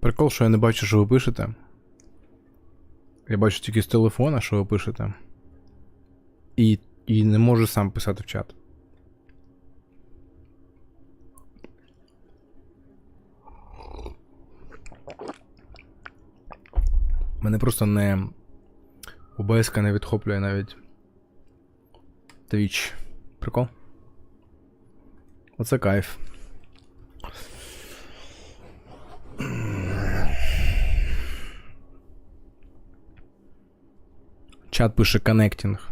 Прикол, що я не бачу, що ви пишете. Я бачу тільки з телефона, що ви пишете. І, і не можу сам писати в чат. Мене просто не. ОБС не відхоплює навіть. Twitch. Прикол? Оце кайф. Чат пише коннектинг.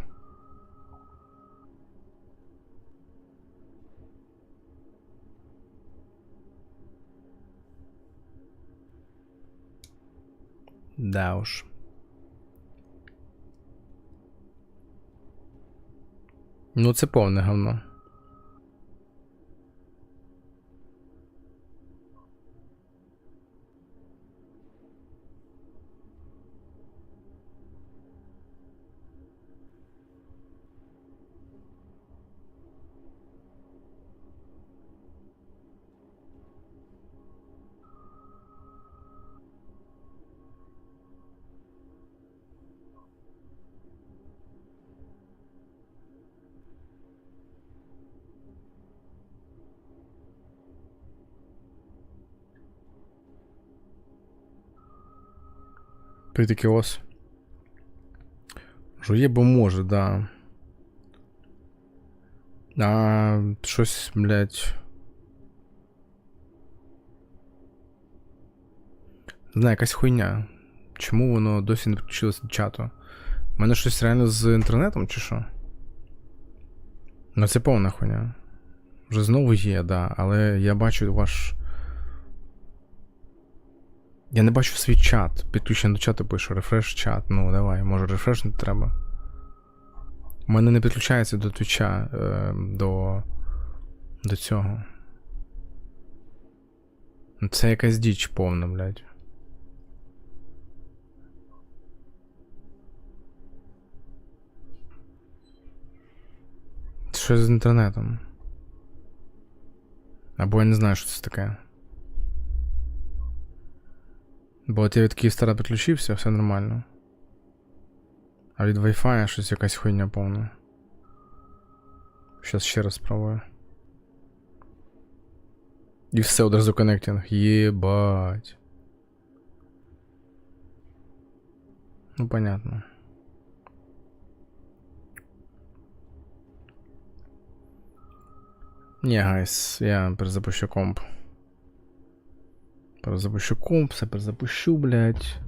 Да уж. Ну, це повне говно. Критикіос. Жує, бо може, да. А щось, блядь. Не знаю, якась хуйня. Чому воно досі не підключилося до чату? У мене щось реально з інтернетом чи що? Ну це повна хуйня. Вже знову є, да, але я бачу ваш. Я не бачу свій чат. Підключення до чату пишу, рефреш чат. Ну, давай, може рефрешнути треба. У мене не підключається до твіча, е, до. до цього. Ну, Це якась діч повна, блядь. Що з інтернетом? Або я не знаю, що це таке. Бо я від Київстара підключився, все нормально. А від Wi-Fi щось якась хуйня повна. Щас ще раз спробую. І все одразу коннектинг. Єбать. Ну, понятно. Ні, гайс, я перезапущу комп. Перезапущу комп, все перезапущу, блядь.